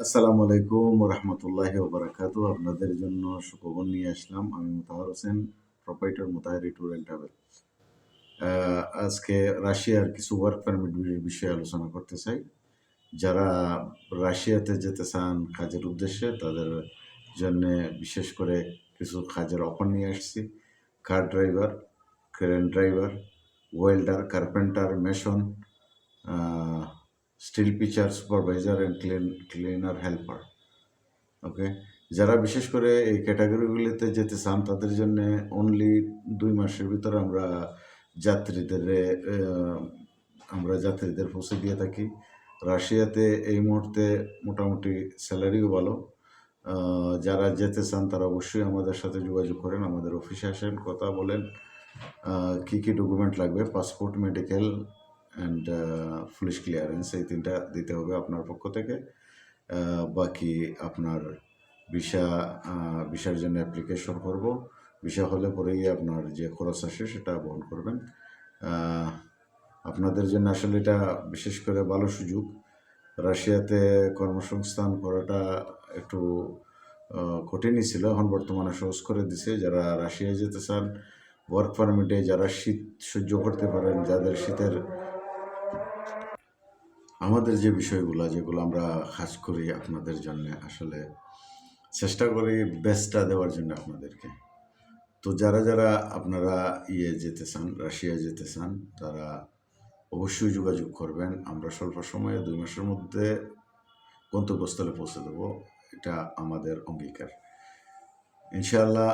আসসালামু আলাইকুম রহমতুল্লাহ ওবরাকাত। আপনাদের জন্য সুখবর নিয়ে আসলাম। আমি Motahar Hossain proprietor Motahari tour and travel আজকে রাশিয়ার কিছু ওয়ার্ক পারমিট বিষয়ে আলোচনা করতে চাই। যারা রাশিয়াতে যেতে চান কাজের উদ্দেশ্যে, তাদের জন্য বিশেষ করে কিছু কাজের অফার নিয়ে আসছি। Car driver crane driver welder carpenter mason steel fixer, supervisor and clean, cleaner helper okay যারা বিশেষ করে এই ক্যাটাগরিগুলিতে যেতে চান, তাদের জন্য অনলি দুই মাসের ভিতরে আমরা যাত্রীদের আমরা যাত্রীদের পৌঁছে দিয়ে থাকি। রাশিয়াতে এই মুহূর্তে মোটামুটি স্যালারিও ভালো। যারা যেতে চান, তারা অবশ্যই আমাদের সাথে যোগাযোগ করেন, আমাদের অফিসে আসেন, কথা বলেন। কী কী ডকুমেন্ট লাগবে? Passport medical and police clearance এই তিনটা দিতে হবে আপনার পক্ষ থেকে। বাকি আপনার ভিসা ভিসার জন্য অ্যাপ্লিকেশন করব। ভিসা হলে পরেই আপনার যে খরচ আসে সেটা বহন করবেন। আপনাদের জন্য আসলে এটা বিশেষ করে ভালো সুযোগ। রাশিয়াতে কর্মসংস্থান করাটা একটু কঠিনই ছিল। এখন বর্তমানে সহজ করে দিছে। যারা রাশিয়ায় যেতে চান ওয়ার্ক পারমিটে যারা শীত সহ্য করতে পারেন, যাদের শীতের আমাদের যে বিষয়গুলো, যেগুলো আমরা কাজ করি আপনাদের জন্য, আসলে চেষ্টা করি বেস্টটা দেওয়ার জন্য আপনাদেরকে। তো যারা যারা আপনারা ইয়ে যেতে চান, রাশিয়া যেতে চান, তারা অবশ্যই যোগাযোগ করবেন। আমরা স্বল্প সময়ে দুই মাসের মধ্যে গন্তব্যস্থলে পৌঁছে দেবো। এটা আমাদের অঙ্গীকার। ইনশাআল্লাহ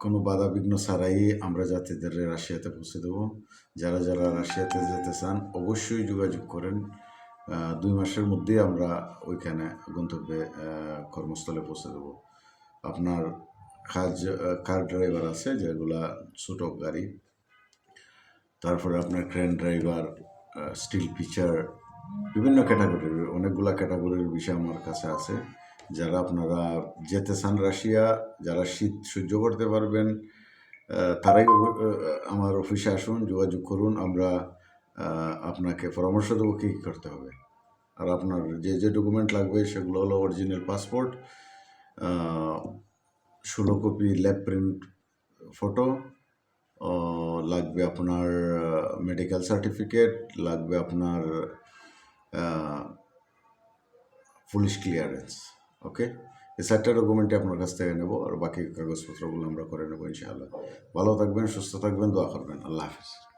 কোনো বাধা বিঘ্ন ছাড়াই আমরা যাত্রীদের রাশিয়াতে পৌঁছে দেবো। যারা যারা রাশিয়াতে যেতে চান, অবশ্যই যোগাযোগ করেন। দুই মাসের মধ্যেই আমরা ওইখানে গন্তব্যে কর্মস্থলে পৌঁছে দেবো। আপনার কাজ, কার ড্রাইভার আছে যেগুলা ছোটো গাড়ি? তারপরে আপনার ক্রেন ড্রাইভার স্টিল পিচার বিভিন্ন ক্যাটাগরির, অনেকগুলা ক্যাটাগরির বিষয় আমার কাছে আছে। যারা আপনারা যেতে চান রাশিয়া, যারা শীত সহ্য করতে পারবেন তারাই আমার অফিসে আসুন, যোগাযোগ করুন। আমরা আপনাকে পরামর্শ দেবো কী কী করতে হবে। আর আপনার যে যে ডকুমেন্ট লাগবে সেগুলো হলো অরিজিনাল পাসপোর্ট ষোলো কপি ল্যাব প্রিন্ট ফটো লাগবে আপনার মেডিকেল সার্টিফিকেট লাগবে আপনার পুলিশ ক্লিয়ারেন্স ওকে এই চারটা ডকুমেন্টই আপনার কাছ থেকে নেব আর বাকি কাগজপত্রগুলো আমরা করে নেব ইনশাআল্লাহ। ভালো থাকবেন, সুস্থ থাকবেন, দোয়া করবেন। আল্লাহ হাফিজ।